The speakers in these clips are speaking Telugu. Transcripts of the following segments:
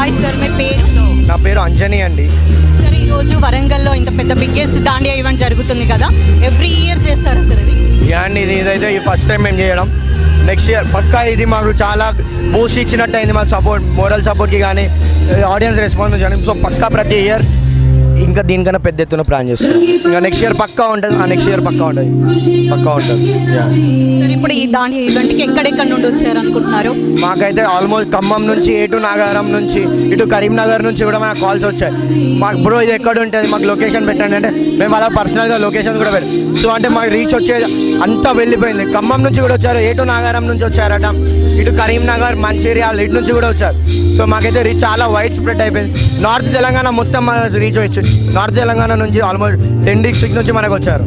హాయ్ సార్ మీ పేరు? నా పేరు అంజని అండి. సార్ ఈరోజు వరంగల్లో ఇంత పెద్ద బిగ్గెస్ట్ దాండియా ఈవెంట్ జరుగుతుంది కదా. ఎవ్రీ ఇయర్ చేస్తారా సార్ ఇది? యా అండి ఇది ఇదైతే ఈ ఫస్ట్ టైం మేము చేయడం. నెక్స్ట్ ఇయర్ పక్కా ఇది మాకు చాలా బూస్ట్ ఇచ్చినట్టు అయింది మాకు సపోర్ట్ మోరల్ సపోర్ట్కి కానీ ఆడియన్స్ రెస్పాన్స్ కానీ. సో పక్కా ప్రతి ఇయర్ ఇంకా దీనికన్నా పెద్ద ఎత్తున ప్లాన్ చేస్తాం. ఇంకా నెక్స్ట్ ఇయర్ పక్కా ఉంటుంది. ఆ నెక్స్ట్ ఇయర్ పక్కా ఉంటుంది. పక్కా ఉంటుంది. ఇప్పుడు ఈ దాండియా ఈవెంట్కి ఎక్కడెక్కడ నుండి వచ్చారు అనుకుంటున్నారు మాకైతే ఆల్మోస్ట్ ఖమ్మం నుంచి ఇటు నాగారం నుంచి ఇటు కరీంనగర్ నుంచి కూడా మాకు కాల్స్ వచ్చాయి. మాకు బ్రో ఇది ఎక్కడ ఉంటుంది? మాకు లొకేషన్ పెట్టండి. అంటే మేము అలా పర్సనల్గా లొకేషన్ కూడా పెట్టాం సో అంటే మాకు రీచ్ వచ్చేది అంతా వెళ్ళిపోయింది. ఖమ్మం నుంచి కూడా వచ్చారు ఇటు నాగారం నుంచి వచ్చారట. ఇటు కరీంనగర్ మంచిర్యాల ఇటు నుంచి కూడా వచ్చారు. సో మాకైతే రీచ్ చాలా వైడ్ స్ప్రెడ్ అయిపోయింది. నార్త్ తెలంగాణ మొత్తం రీచ్ వచ్చు నార్త్ తెలంగాణ నుంచి ఆల్మోస్ట్ టెన్ డిస్ట్రిక్ట్ నుంచి మనకు వచ్చారు.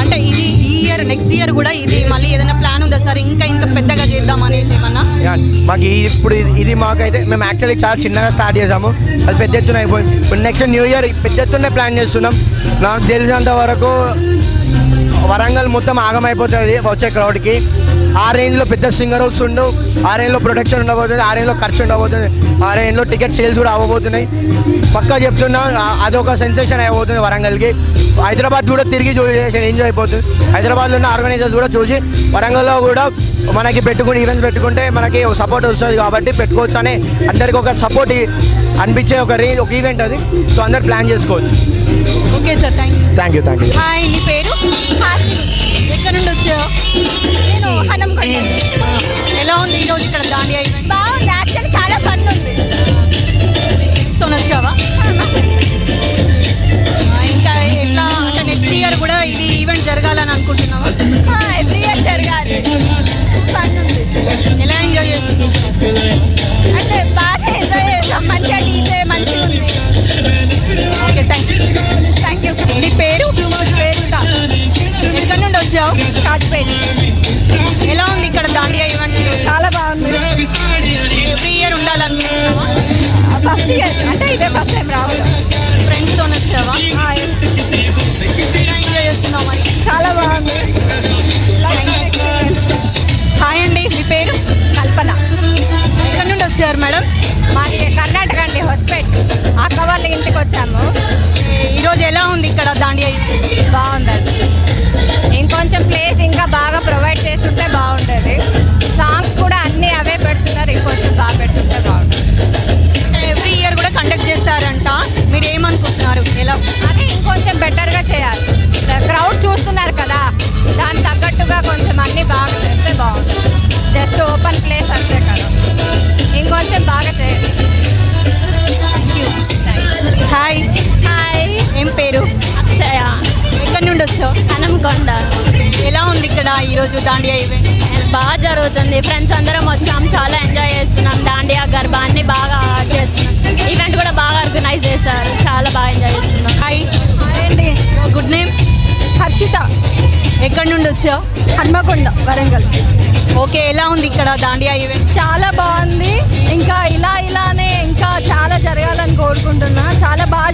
అంటే ఇది ఈ ఇయర్ నెక్స్ట్ ఇయర్ కూడా ఇది మళ్ళీ ఏదైనా ప్లాన్ ఉందా సార్? ఇంకా ఇంత పెద్దగా చేద్దాం అనేసి ఏమన్నా? మాకు ఈ ఇప్పుడు ఇది- ఇది మాకైతే మేము యాక్చువల్లీ చాలా చిన్నగా స్టార్ట్ చేసాము. అది పెద్ద ఎత్తున అయిపోయింది. ఇప్పుడు నెక్స్ట్ న్యూ ఇయర్ పెద్ద ఎత్తునే ప్లాన్ చేస్తున్నాం. నాకు తెలిసినంత వరకు వరంగల్ మొత్తం ఆగమైపోతుంది వచ్చే క్రౌడ్కి ఆ రేంజ్లో పెద్ద సింగర్ వస్తుండు ఆ రేంజ్లో ప్రొడక్షన్ ఉండబోతుంది. ఆ రేంజ్లో ఖర్చు ఉండబోతుంది. ఆ రేంజ్లో టికెట్ సేల్స్ కూడా అవ్వబోతున్నాయి. పక్కా చెప్తున్నా అదొక సెన్సేషన్ అయిపోతుంది వరంగల్కి. హైదరాబాద్ కూడా తిరిగి చూసి ఎంజాయ్ అయిపోతుంది. హైదరాబాద్లో ఉన్న ఆర్గనైజర్స్ కూడా చూసి వరంగల్లో కూడా మనకి పెట్టుకుని ఈవెంట్స్ పెట్టుకుంటే మనకి సపోర్ట్ వస్తుంది కాబట్టి పెట్టుకోవచ్చు అని అందరికి ఒక సపోర్ట్ అనిపించే ఒక రేంజ్ ఒక ఈవెంట్ అది. సో అందరు ప్లాన్ చేసుకోవచ్చు. Okay sir thank you thank you thank you hi నీ పేరు? ఎక్కడ నుండి వచ్చావు ఎలా ఉంది ఇంటికి ఈరోజు ఎలా ఉంది ఇక్కడ దాండియా? బాగుందండి ఇంకొంచెం ప్లేస్ ఇంకా బాగా ప్రొవైడ్ చేస్తుంటే బాగుంటుంది ఇక్కడ ఈరోజు దాండియా ఈవెంట్ బాగా జరుగుతుంది. ఫ్రెండ్స్ అందరం వచ్చాం. చాలా ఎంజాయ్ చేస్తున్నాం. దాండియా గర్భా అన్ని బాగా చేస్తున్నాం. ఈవెంట్ కూడా బాగా ఆర్గనైజ్ చేశారు. చాలా బాగా ఎంజాయ్ చేస్తున్నాం. హాయ్ అండి. Good name Harshita. ఎక్కడి నుండి వచ్చావు? హన్మకొండ వరంగల్. ఓకే ఎలా ఉంది ఇక్కడ దాండియా ఈవెంట్ చాలా బాగుంది. ఇంకా ఇలా ఇలానే ఇంకా చాలా జరగాలని కోరుకుంటున్నా. చాలా బాగా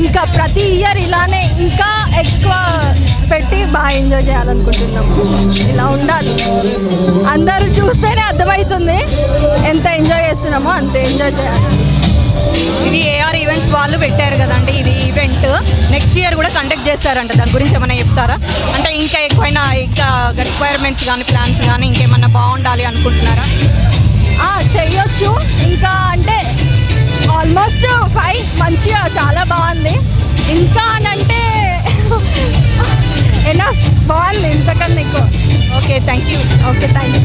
ఇంకా ప్రతి ఇయర్ ఇలానే ఇంకా ఎక్కువ పెట్టి బాగా ఎంజాయ్ చేయాలనుకుంటున్నాము. ఇలా ఉండాలి. అందరూ చూస్తేనే అర్థమవుతుంది ఎంత ఎంజాయ్ చేస్తున్నామో అంత ఎంజాయ్ చేయాలి. ఇది ఏఆర్ ఈవెంట్స్ వాళ్ళు పెట్టారు కదండి ఇది ఈవెంట్ నెక్స్ట్ ఇయర్ కూడా కండక్ట్ చేస్తారంట. దాని గురించి ఏమైనా చెప్తారా? అంటే ఇంకా ఎక్కువైనా ఇంకా రిక్వైర్మెంట్స్ కానీ ప్లాన్స్ కానీ ఇంకేమన్నా బాగుండాలి అనుకుంటున్నారా? చెయ్యొచ్చు. ఇంకా అంటే ఆల్మోస్ట్ ఫైన్ మంచిగా చాలా బాగుంది. ఇంకా అని అంటే ఎనఫ్ బాగుంది ఇంతకన్నా ఎక్కువ. Okay thank you okay thank you